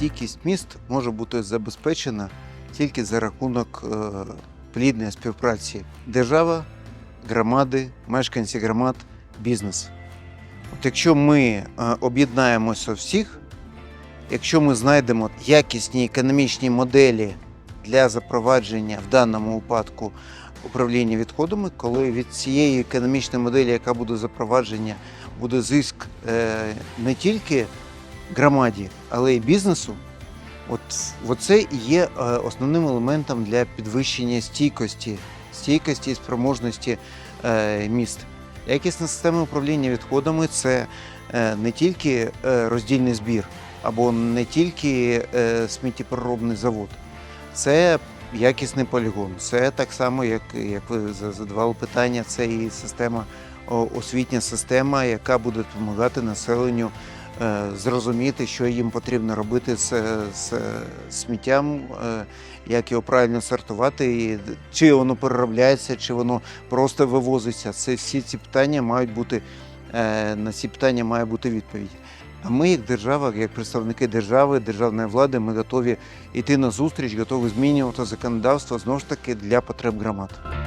стійкість міст може бути забезпечена тільки за рахунок е, плідної співпраці держава, громади, мешканці громад, бізнес. От якщо ми е, об'єднаємося всіх, якщо ми знайдемо якісні економічні моделі для запровадження в даному випадку управління відходами, коли від цієї економічної моделі, яка буде запровадження, буде зиск е, не тільки громаді, але й бізнесу. От, от це і є е, основним елементом для підвищення стійкості, стійкості і спроможності е, міст. Якісна система управління відходами це е, не тільки роздільний збір або не тільки сміттєпереробний завод, це якісний полігон. Це так само, як, як ви задавали питання, це і система, освітня система, яка буде допомагати населенню зрозуміти, що їм потрібно робити з, з сміттям, е, як його правильно сортувати, і чи воно переробляється, чи воно просто вивозиться. Це всі ці питання мають бути е, на ці питання має бути відповідь. А ми, як держава, як представники держави, державної влади, ми готові йти на зустріч, готові змінювати законодавство знову ж таки для потреб громад.